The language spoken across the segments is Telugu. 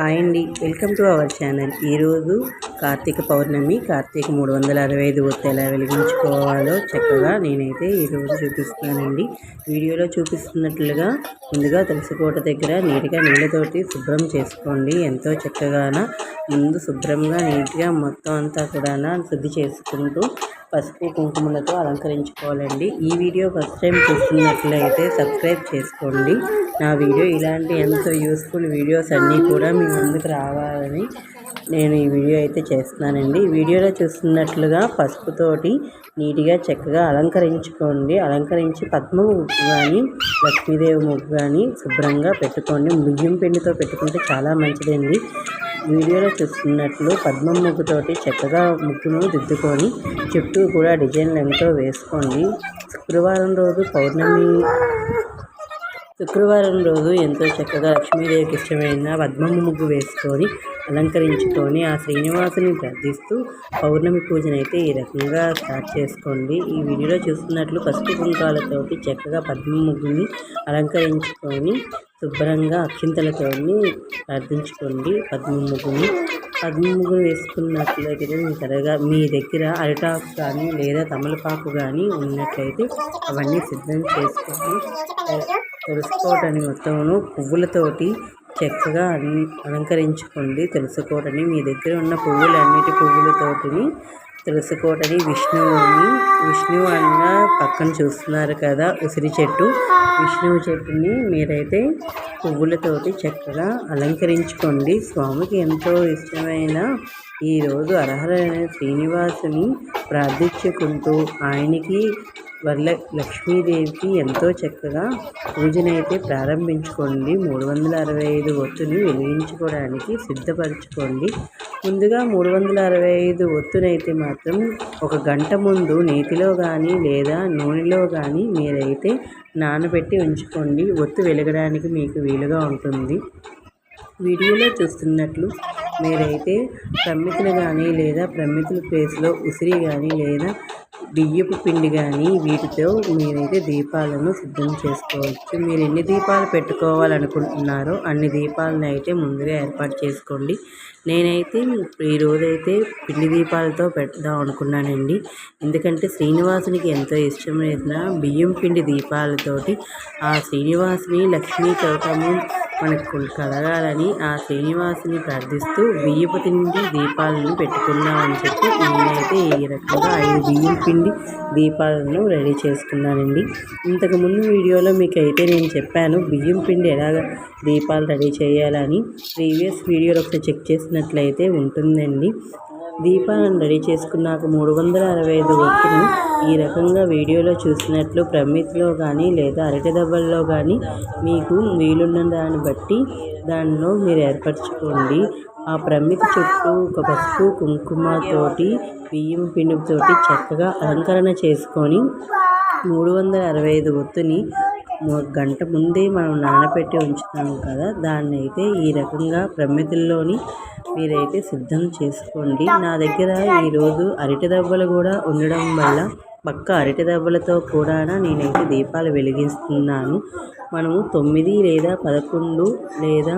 హాయ్ అండి. Welcome to our channel. ఈరోజు కార్తీక పౌర్ణమి. కార్తీక మూడు వందల అరవై ఐదు ఒత్తి ఎలా వెలిగించుకోవాలో చక్కగా నేనైతే ఈరోజు చూపిస్తున్నానండి. వీడియోలో చూపిస్తున్నట్లుగా ముందుగా తులసికోట దగ్గర నీట్గా నీళ్ళతోటి శుభ్రం చేసుకోండి. ఎంతో చక్కగాన ముందు శుభ్రంగా నీట్గా మొత్తం అంతా కూడా శుద్ధి చేసుకుంటూ పసుపు కుంకుమలతో అలంకరించుకోవాలండి. ఈ వీడియో ఫస్ట్ టైం చూస్తున్నట్లయితే సబ్స్క్రైబ్ చేసుకోండి. నా వీడియో ఇలాంటి ఎంతో యూస్ఫుల్ వీడియోస్ అన్నీ కూడా మీ ముందుకు రావాలని నేను ఈ వీడియో అయితే చేస్తున్నానండి. ఈ వీడియోలో చూస్తున్నట్లుగా పసుపుతోటి నీట్గా చక్కగా అలంకరించుకోండి. అలంకరించి పద్మ ముగ్గు కానీ లక్ష్మీదేవి ముగ్గు కానీ శుభ్రంగా పెట్టుకోండి. బియ్యం పిండితో పెట్టుకుంటే చాలా మంచిదండి. వీడియోలో చూస్తున్నట్లు పద్మం ముగ్గుతోటి చక్కగా ముగ్గును దిద్దుకొని చుట్టూ కూడా డిజైన్లు ఎంతో వేసుకోండి శుక్రవారం రోజు పౌర్ణమి శుక్రవారం రోజు ఎంతో చక్కగా లక్ష్మీదేవికి ఇష్టమైన పద్మము ముగ్గు వేసుకొని అలంకరించుకొని ఆ శ్రీనివాసుని ప్రార్థిస్తూ పౌర్ణమి పూజనైతే ఈ రకంగా స్టార్ట్ చేసుకోండి. ఈ వీడియోలో చూస్తున్నట్లు పసుపు కుంకాలతోటి చక్కగా పద్మ ముగ్గుని అలంకరించుకొని శుభ్రంగా అక్షింతలతో ప్రార్థించుకోండి పద్మ ముగ్గుని. పద్మ ముగ్గురు వేసుకున్నట్లయితే త్వరగా మీ దగ్గర అరిటాకు కానీ లేదా తమలపాకు కానీ ఉన్నట్లయితే అవన్నీ సిద్ధం చేసుకొని తెలుసుకోవటాన్ని మొత్తమును పువ్వులతోటి చక్కగా అలంకరించుకోండి తెలుసుకోవటని మీ దగ్గర ఉన్న పువ్వులన్నిటి పువ్వులతోటిని తులసికోటని విష్ణువుని విష్ణువు అన్న పక్కన చూస్తున్నారు కదా ఉసిరి చెట్టు. విష్ణువు చెట్టుని మీరైతే పువ్వులతోటి చక్కగా అలంకరించుకోండి. స్వామికి ఎంతో ఇష్టమైన ఈరోజు అర్హరైన శ్రీనివాసుని ప్రార్థించుకుంటూ ఆయనకి వరల లక్ష్మీదేవికి ఎంతో చక్కగా పూజనైతే ప్రారంభించుకోండి. మూడు వందల అరవై ఐదు ఒత్తుని వెలిగించుకోవడానికి సిద్ధపరచుకోండి. ముందుగా మూడు వందల అరవై ఐదు ఒత్తునైతే మాత్రం ఒక గంట ముందు నీటిలో కానీ లేదా నూనెలో కానీ మీరైతే నానబెట్టి ఉంచుకోండి. ఒత్తు వెలగడానికి మీకు వీలుగా ఉంటుంది. వీడియోలో చూస్తున్నట్లు మీరైతే ప్రమితులు కానీ లేదా ప్రమితుల ప్లేస్లో ఉసిరి కానీ లేదా బియ్యపు పిండి కానీ వీటితో మీరైతే దీపాలను సిద్ధం చేసుకోవచ్చు. మీరు ఎన్ని దీపాలు పెట్టుకోవాలనుకుంటున్నారో అన్ని దీపాలను అయితే ముందుగా ఏర్పాటు చేసుకోండి. నేనైతే ఈరోజైతే పిండి దీపాలతో పెడదాం అనుకున్నానండి. ఎందుకంటే శ్రీనివాసునికి ఎంతో ఇష్టమైన బియ్యం పిండి దీపాలతోటి ఆ శ్రీనివాసుని లక్ష్మీ చౌటము మనకు కలగాలని ఆ శ్రీనివాసుని ప్రార్థిస్తూ బియ్యపు తిండి దీపాలను పెట్టుకుందామని చెప్పి నేనైతే ఈ రకంగా ఐదు బియ్యం పిండి దీపాలను రెడీ చేసుకున్నానండి. ఇంతకుముందు వీడియోలో మీకు అయితే నేను చెప్పాను బియ్యం పిండి ఎలాగ దీపాలు రెడీ చేయాలని. ప్రీవియస్ వీడియోలో ఒకసారి చెక్ చేసినట్లయితే ఉంటుందండి. దీపాలను రెడీ చేసుకున్నాక మూడు వందల అరవై ఐదు ఒత్తులు ఈ రకంగా వీడియోలో చూసినట్లు ప్రమిత్లో కానీ లేదా అరటి దెబ్బల్లో కానీ మీకు వీలున్న దాన్ని బట్టి దానిలో మీరు ఏర్పరచుకోండి. ఆ ప్రమితి చుట్టూ ఒక పసుపు కుంకుమతోటి బియ్యం పిండితోటి చక్కగా అలంకరణ చేసుకొని మూడు వందల అరవై ఐదు ఒత్తుని గంట ముందే మనం నానబెట్టి ఉంచుతాం కదా దాన్ని అయితే ఈ రకంగా ప్రమితుల్లోని మీరైతే సిద్ధం చేసుకోండి. నా దగ్గర ఈరోజు అరటి దెబ్బలు కూడా ఉండడం వల్ల పక్క అరటి దెబ్బలతో కూడా నేనైతే దీపాలు వెలిగిస్తున్నాను. మనము తొమ్మిది లేదా పదకొండు లేదా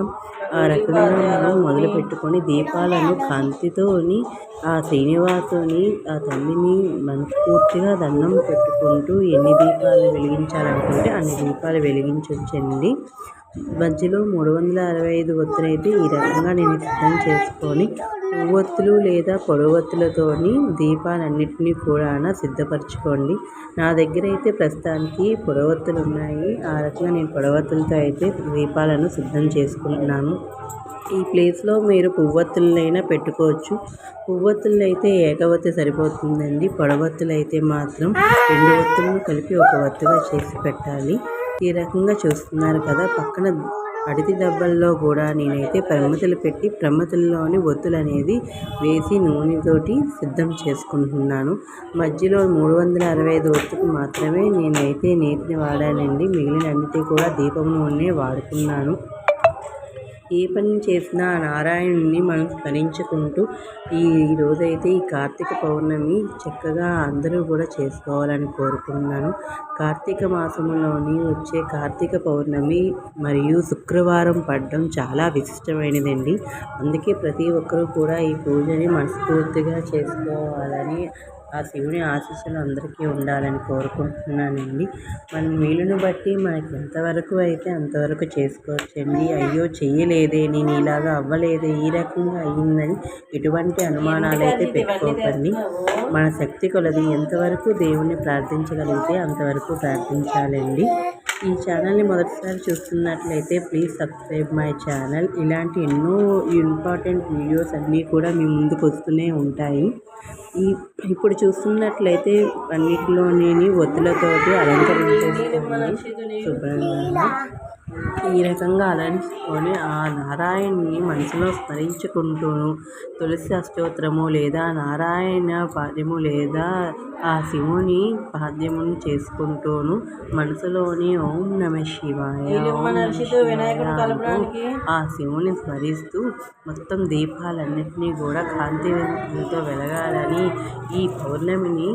ఆ రకంగా మనం మొదలు పెట్టుకొని దీపాలను కాంతితోని ఆ శ్రీనివాసుని ఆ తల్లిని మనస్ఫూర్తిగా దండం పెట్టుకుంటూ ఎన్ని దీపాలు వెలిగించాలనుకుంటే అన్ని దీపాలు వెలిగించవచ్చండి మధ్యలో మూడు వందల అరవై ఐదు ఒత్తులైతే ఈ రకంగా నేను సిద్ధం చేసుకొని పువ్వొత్తులు లేదా పొడవొత్తులతోని దీపాలన్నింటినీ కూడా సిద్ధపరచుకోండి. నా దగ్గర అయితే ప్రస్తుతానికి పొడవొత్తులు ఉన్నాయి ఆ రకంగా నేను పొడవొత్తులతో అయితే దీపాలను సిద్ధం చేసుకుంటున్నాను. ఈ ప్లేస్లో మీరు పువ్వొత్తులనైనా పెట్టుకోవచ్చు. పువ్వొత్తులు అయితే ఏకవత్తి సరిపోతుందండి. పొడవొత్తులు అయితే మాత్రం రెండు ఒత్తులను కలిపి ఒక ఒత్తుగా చేసి పెట్టాలి. ఈ రకంగా చూస్తున్నారు కదా పక్కన అడితి దెబ్బల్లో కూడా నేనైతే ప్రమితలు పెట్టి ప్రమితల్లోని ఒత్తులు అనేది వేసి నూనెతోటి సిద్ధం చేసుకుంటున్నాను. మధ్యలో మూడు వందల అరవై ఐదు ఒత్తుకు మాత్రమే నేనైతే నీటిని వాడానండి. మిగిలిన అన్నిటి కూడా దీపం నూనె వాడుకున్నాను. ఏ పని చేసినా నారాయణుని మనం స్మరించుకుంటూ ఈ రోజైతే ఈ కార్తీక పౌర్ణమి చక్కగా అందరూ కూడా చేసుకోవాలని కోరుకుంటున్నాను. కార్తీక మాసంలోని వచ్చే కార్తీక పౌర్ణమి మరియు శుక్రవారం పడడం చాలా విశిష్టమైనదండి. అందుకే ప్రతి ఒక్కరూ కూడా ఈ పూజని మనస్ఫూర్తిగా చేసుకోవాలని ఆ శివుని ఆశీస్సులు అందరికీ ఉండాలని కోరుకుంటున్నానండి. మన వీలుని బట్టి మనకి ఎంతవరకు అయితే అంతవరకు చేసుకోవచ్చండి. అయ్యో చెయ్యలేదే నేను ఇలాగా అవ్వలేదే ఈ రకంగా అయ్యిందని ఎటువంటి అనుమానాలు అయితే పెట్టుకోకండి. మన శక్తి కొలది ఎంతవరకు దేవుణ్ణి ప్రార్థించగలిగితే అంతవరకు ప్రార్థించాలండి. ఈ ఛానల్ని మొదటిసారి చూస్తున్నట్లయితే ప్లీజ్ సబ్స్క్రైబ్ మై ఛానల్. ఇలాంటి ఎన్నో ఇంపార్టెంట్ వీడియోస్ అన్నీ కూడా మీ ముందుకు వస్తూనే ఉంటాయి. ఈ ఇప్పుడు చూస్తున్నట్లయితే అన్నిటిలోని ఒత్తులతోటి అలంకరించేసి శుభ్రంగా ఈ రకంగా అలంచుకొని ఆ నారాయణుని మనసులో స్మరించుకుంటూను. తులసి అష్టోత్తరము లేదా నారాయణ పాద్యము లేదా ఆ శివుని పాద్యమును చేసుకుంటూను మనసులోని ఓం నమ శివాయ ఆ శివుని స్మరిస్తూ మొత్తం దీపాలన్నింటినీ కూడా కాంతితో వెలగాలని ఈ పౌర్ణమిని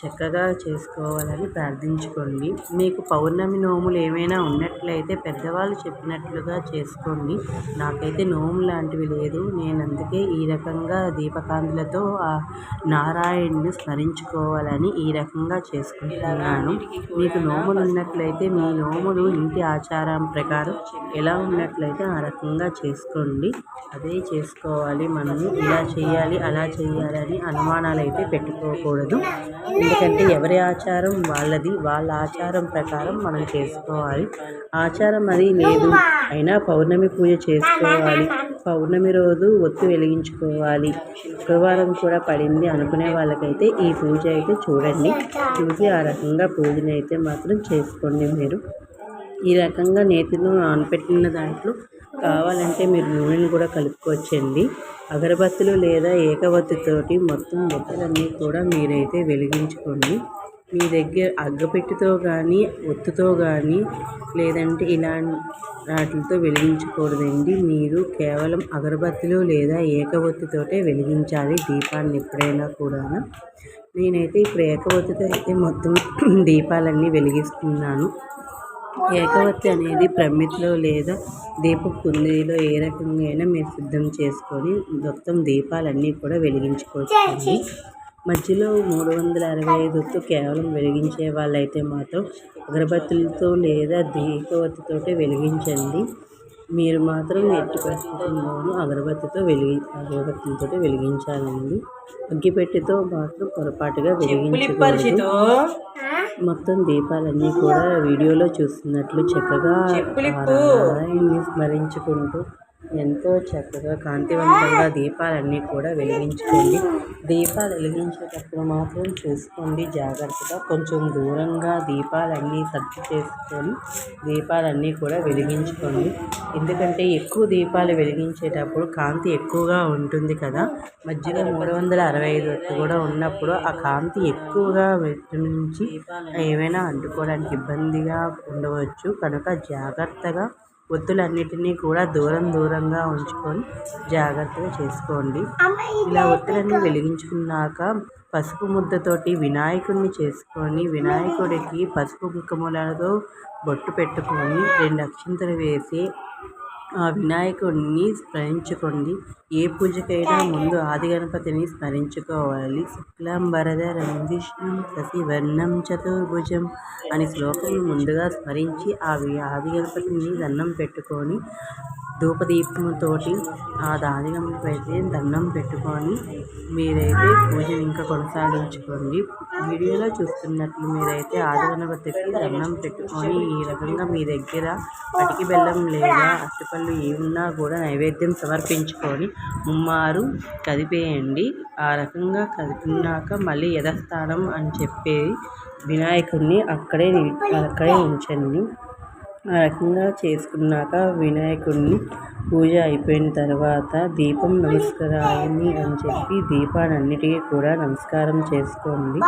చక్కగా చేసుకోవాలని ప్రార్థించుకోండి. మీకు పౌర్ణమి నోములు ఏమైనా ఉన్నట్లయితే పెద్దవాళ్ళు చెప్పినట్లుగా చేసుకోండి. నాకైతే నోము లాంటివి లేదు. నేను అందుకే ఈ రకంగా దీపకాంతులతో ఆ నారాయణ్ని స్మరించుకోవాలని ఈ రకంగా చేసుకుంటున్నాను. మీకు నోములు ఉన్నట్లయితే మీ నోములు ఇంటి ఆచారం ప్రకారం ఎలా ఉన్నట్లయితే ఆ రకంగా చేసుకోండి. అదే చేసుకోవాలి. మనము ఇలా చేయాలి అలా చేయాలి అని అనుమానాలు అయితే పెట్టుకోకూడదు. ఎందుకంటే ఎవరి ఆచారం వాళ్ళది వాళ్ళ ఆచారం ప్రకారం మనం చేసుకోవాలి. ఆచారం అది లేదు. అయినా పౌర్ణమి పూజ చేసుకోవాలి. పౌర్ణమి రోజు ఒత్తు వెలిగించుకోవాలి. శుక్రవారం కూడా పడింది అనుకునే వాళ్ళకైతే ఈ పూజ అయితే చూడండి. చూసి ఆ రకంగా పూజనైతే అయితే మాత్రం చేసుకోండి మీరు. ఈ రకంగా నేతిలో నానపెట్టిన దాంట్లో కావాలంటే మీరు నూనెను కూడా కలుపుకోవచ్చండి. అగరబత్తులు లేదా ఏకవత్తితోటి మొత్తం ఒత్తులన్నీ కూడా మీరైతే వెలిగించుకోండి. మీ దగ్గర అగ్గపెట్టితో కానీ ఒత్తుతో కానీ లేదంటే ఇలా వాటితో వెలిగించకూడదండి. మీరు కేవలం అగరబత్తులు లేదా ఏకవత్తితోటే వెలిగించాలి దీపాన్ని ఎప్పుడైనా కూడా నేనైతే ఇప్పుడు ఏకవత్తితో అయితే మొత్తం దీపాలన్నీ వెలిగిస్తున్నాను. ఏకవత్తి అనేది ప్రమిదలో లేదా దీపపు కుందీలో ఏ రకంగా అయినా మీరు సిద్ధం చేసుకొని మొత్తం దీపాలన్నీ కూడా వెలిగించుకోవచ్చు. మధ్యలో మూడు వందల అరవై ఐదు కేవలం వెలిగించే వాళ్ళైతే మాత్రం అగరబత్తులతో లేదా దీపవత్తితోటే వెలిగించండి. మీరు మాత్రం ఎట్టి పరిస్థితుల్లోనూ అగరబత్తితో వెలిగి అగరబత్తులతో వెలిగించాలండి. అగ్గిపెట్టెతో మాత్రం పొరపాటుగా వెలిగించకూడదు. మొత్తం దీపాలన్నీ కూడా వీడియోలో చూస్తున్నట్లు చక్కగా నారాయణ్ణి స్మరించుకుంటూ ఎంతో చక్కగా కాంతివంతంగా దీపాలన్నీ కూడా వెలిగించుకోండి. దీపాలు వెలిగించేటప్పుడు మాత్రం చూసుకోండి జాగ్రత్తగా. కొంచెం దూరంగా దీపాలన్నీ సర్ది చేసుకొని దీపాలన్నీ కూడా వెలిగించుకోండి. ఎందుకంటే ఎక్కువ దీపాలు వెలిగించేటప్పుడు కాంతి ఎక్కువగా ఉంటుంది కదా. మధ్యలో మూడు వందల అరవై ఐదు కూడా ఉన్నప్పుడు ఆ కాంతి ఎక్కువగా నుంచి ఏమైనా అంటుకోవడానికి ఇబ్బందిగా ఉండవచ్చు. కనుక జాగ్రత్తగా ఒత్తులన్నిటినీ కూడా దూరం దూరంగా ఉంచుకొని జాగ్రత్తగా చేసుకోండి. ఇలా ఒత్తులన్నీ వెలిగించుకున్నాక పసుపు ముద్దతోటి వినాయకుడిని చేసుకొని వినాయకుడికి పసుపు కుంకుమలతో బొట్టు పెట్టుకొని రెండు అక్షింతలు వేసి ఆ వినాయకుడిని స్మరించుకోండి. ఏ పూజకైనా ముందు ఆది గణపతిని స్మరించుకోవాలి శుక్లాంబరధరం విష్ణుం శశివర్ణం చతుర్భుజం అని శ్లోకం ముందుగా స్మరించి ఆ ఆది గణపతిని దండం పెట్టుకొని ధూపదీపంతోటి ఆ దానిగంపైతే దండం పెట్టుకొని మీరైతే పూజను ఇంకా కొనసాగించుకోండి. వీడియోలో చూస్తున్నట్లు మీరైతే ఆదిగణపతికి దండం పెట్టుకొని ఈ రకంగా మీ దగ్గర పటికి బెల్లం లేదా అరటిపళ్ళు ఏమున్నా కూడా నైవేద్యం సమర్పించుకొని ముమ్మారు కదిపేయండి. ఆ రకంగా కదిపినాక మళ్ళీ యథస్థానం అని చెప్పేది వినాయకుడిని అక్కడే అక్కడే ఉంచండి. ఆ రకంగా చేసుకున్నాక వినాయకుడిని పూజ అయిపోయిన తర్వాత దీపం నమస్కారాన్ని అని చెప్పి దీపాలన్నిటికీ కూడా నమస్కారం చేసుకోండి.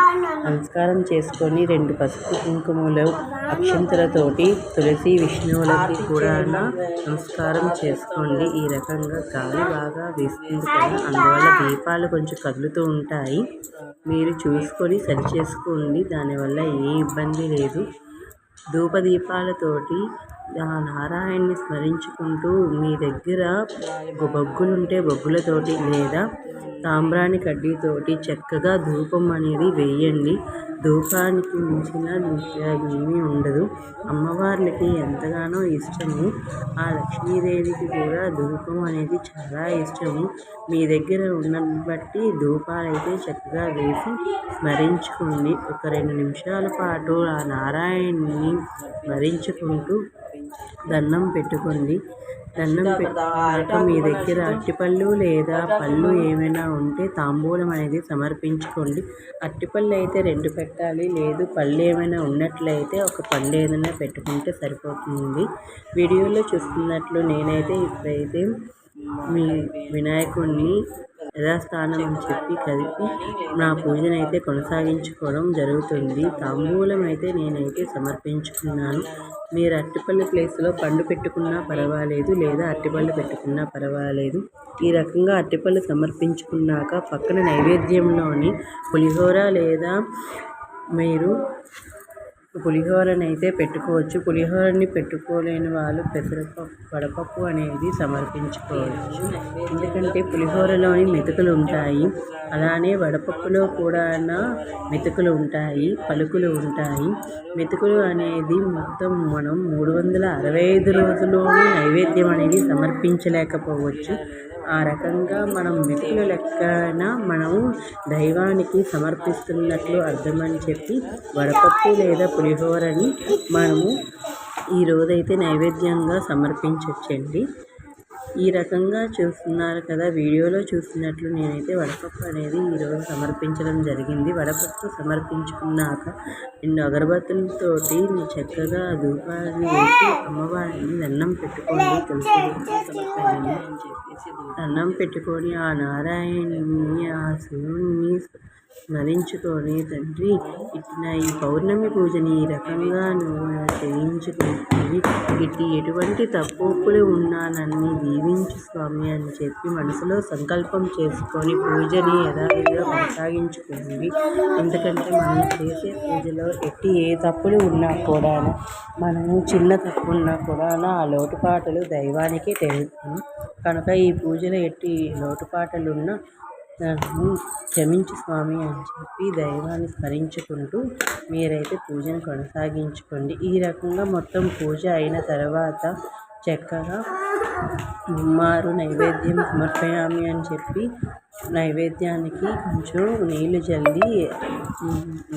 నమస్కారం చేసుకొని రెండు పసుపు కుంకుమలు అక్షంతలతోటి తులసి విష్ణువులకి కూడా నమస్కారం చేసుకోండి. ఈ రకంగా గాలి బాగా వేస్తుంది కదా అందువల్ల దీపాలు కొంచెం కదులుతూ ఉంటాయి. మీరు చూసుకొని సరి చేసుకోండి దానివల్ల ఏ ఇబ్బంది లేదు. ధూపదీపాలతోటి ఆ నారాయణ్ణి స్మరించుకుంటూ మీ దగ్గర బొగ్గులుంటే బొగ్గులతోటి లేదా సాంబ్రాణి కడ్డీతోటి చక్కగా ధూపం అనేది వేయండి. ధూపానికి మించిన ఏమీ ఉండదు. అమ్మవార్లకి ఎంతగానో ఇష్టము. ఆ లక్ష్మీదేవికి కూడా ధూపం అనేది చాలా ఇష్టము. మీ దగ్గర ఉన్న బట్టి ధూపాలైతే చక్కగా వేసి స్మరించుకోండి. ఒక రెండు నిమిషాల పాటు ఆ నారాయణ్ణి స్మరించుకుంటూ దండం పెట్టుకోండి. దండం పెట్టాక మీ దగ్గర అరటిపళ్ళు లేదా పళ్ళు ఏమైనా ఉంటే తాంబూలం అనేది సమర్పించుకోండి. అరటిపళ్ళు అయితే రెండు పెట్టాలి. లేదు పళ్ళు ఏమైనా ఉన్నట్లయితే ఒక పండు ఏదైనా పెట్టుకుంటే సరిపోతుంది. వీడియోలో చూస్తున్నట్లు నేనైతే ఇప్పుడైతే మీ వినాయకుడిని యథాస్థానం అని చెప్పి కలిపి నా పూజనైతే కొనసాగించుకోవడం జరుగుతుంది. తాంబూలం అయితే నేనైతే సమర్పించుకున్నాను. మీరు అరటిపళ్ళు ప్లేస్లో పండు పెట్టుకున్నా పర్వాలేదు లేదా అరటిపళ్ళు పెట్టుకున్నా పర్వాలేదు. ఈ రకంగా అరటిపళ్ళు సమర్పించుకున్నాక పక్కన నైవేద్యంలోని పులిహోర లేదా మీరు పులిహోరని అయితే పెట్టుకోవచ్చు. పులిహోరని పెట్టుకోలేని వాళ్ళు పెసరపప్పు వడపప్పు అనేది సమర్పించుకోవచ్చు. ఎందుకంటే పులిహోరలోని మెతుకులు ఉంటాయి. అలానే వడపప్పులో కూడా మెతుకులు ఉంటాయి. పలుకులు ఉంటాయి. మెతుకులు అనేది మొత్తం మనం మూడు వందల అరవై ఐదు రోజుల్లోనే నైవేద్యం అనేది సమర్పించలేకపోవచ్చు. ఆ రకంగా మనం మెతుకుల లెక్కన మనము దైవానికి సమర్పిస్తున్నట్లు అర్థమని చెప్పి వడపప్పు లేదా పులిహోరని మనము ఈరోజైతే నైవేద్యంగా సమర్పించవచ్చండి ఈ రకంగా చూస్తున్నారు కదా వీడియోలో చూసినట్లు నేనైతే వడపప్పు అనేది ఈరోజు సమర్పించడం జరిగింది. వడపప్పు సమర్పించుకున్నాక రెండు అగరబత్తులతోటి చక్కగా ధూపాన్ని వేసి అమ్మవారిని దండం పెట్టుకోండి తులసి దండం పెట్టుకొని ఆ నారాయణుని ఆ శివుణ్ణి స్మరించుకొని తండ్రి. ఇట్టిన ఈ పౌర్ణమి పూజని ఈ రకంగా నువ్వు చేయించుకుంటుంది ఇట్టి ఎటువంటి తప్పులు ఉన్నా నన్ను దీవించు స్వామి అని చెప్పి మనసులో సంకల్పం చేసుకొని పూజని యథావిధిగా కొనసాగించుకుంది ఎందుకంటే మనం చేసే పూజలో ఎట్టి ఏ తప్పులు ఉన్నా కూడా మనము చిన్న తప్పు ఉన్నా కూడా ఆ లోటుపాటలు దైవానికి తెలుస్తుంది కనుక ఈ పూజలో ఎట్టి లోటుపాటలు ఉన్నా నన్ను క్షమించు స్వామి అని చెప్పి దైవాన్ని స్మరించుకుంటూ మీరైతే పూజను కొనసాగించుకోండి. ఈ రకంగా మొత్తం పూజ అయిన తర్వాత చక్కగా ముమ్మారు నైవేద్యం సమర్పయామి అని చెప్పి నైవేద్యానికి కొంచెం నీళ్ళు చల్లి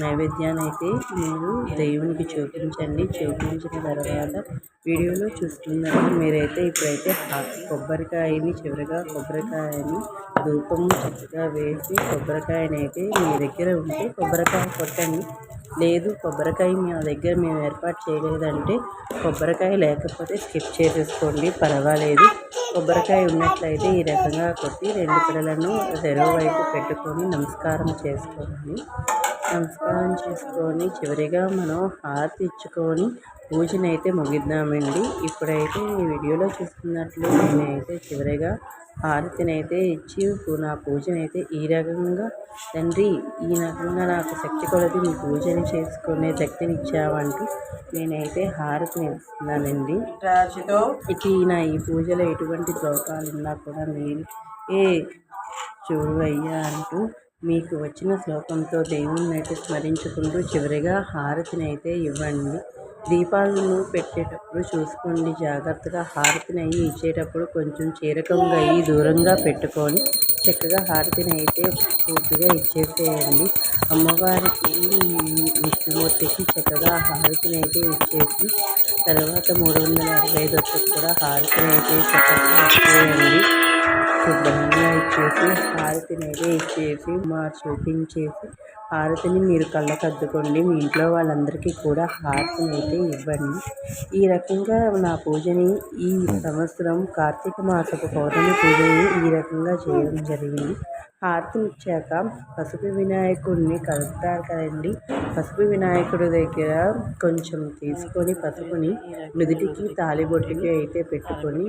నైవేద్యాన్ని అయితే మీరు దేవునికి చూపించండి. చూపించిన తర్వాత వీడియోలో చూస్తున్నారు. మీరైతే ఇప్పుడైతే కొబ్బరికాయని చివరిగా కొబ్బరికాయని ధూపం చక్కగా వేసి కొబ్బరికాయని అయితే మీ దగ్గర ఉంటే కొబ్బరికాయ కొట్టండి. లేదు కొబ్బరికాయ మా దగ్గర మేము ఏర్పాటు చేయలేదంటే కొబ్బరికాయ లేకపోతే స్కిప్ చేసేసుకోండి. పర్వాలేదు. కొబ్బరికాయ ఉన్నట్లయితే ఈ రకంగా కొట్టి రెండు పిల్లలను చెరువు వైపు పెట్టుకొని నమస్కారం చేసుకోవాలి. నమస్కారం చేసుకొని చివరిగా మనం హారతి ఇచ్చుకొని పూజనైతే ముగిద్దామండి. ఇప్పుడైతే ఈ వీడియోలో చూస్తున్నట్లు నేనైతే చివరిగా హారతినైతే ఇచ్చి నా పూజనైతే ఈ రకంగా తండ్రి ఈ రకంగా నాకు శక్తి కొలది నీ పూజని చేసుకునే శక్తిని ఇచ్చావంటూ నేనైతే హారతిని ఇస్తున్నానండి ఇటు నా ఈ పూజలో ఎటువంటి శ్లోకాలు ఉన్నా కూడా మీరు ఏ చూడవయ్యా అంటూ మీకు వచ్చిన శ్లోకంతో దేవుణ్ణి అయితే స్మరించుకుంటూ చివరిగా హారతిని అయితే ఇవ్వండి. దీపాలను పెట్టేటప్పుడు చూసుకోండి జాగ్రత్తగా. హారతిని అయ్యి ఇచ్చేటప్పుడు కొంచెం చీరకంగా అయ్యి దూరంగా పెట్టుకొని చక్కగా హారతిని అయితే పూర్తిగా ఇచ్చేసేయండి. అమ్మవారికి విష్ణుమూర్తికి చక్కగా హారతిని అయితే ఇచ్చేసి తర్వాత మూడు వందల అరవై ఐదు కూడా హారతిని అయితే చక్కగా ఇచ్చేయండి. శుభ్రంగా ఇచ్చేసి హారతిని అయితే ఇచ్చేసి మా చూపించేసి హారతిని మీరు కళ్ళకు అద్దుకోండి మీ ఇంట్లో వాళ్ళందరికీ కూడా హారతిని అయితే ఇవ్వండి. ఈ రకంగా నా పూజని ఈ సంవత్సరం కార్తీక మాసపు పౌర్ణమి పూజని ఈ రకంగా చేయడం జరిగింది. హారతి ఇచ్చాక పసుపు వినాయకుడిని కలుపుతారు కదండి. పసుపు వినాయకుడి దగ్గర కొంచెం తీసుకొని పసుపుని నుదుటికి తాలిబొట్టుకి అయితే పెట్టుకొని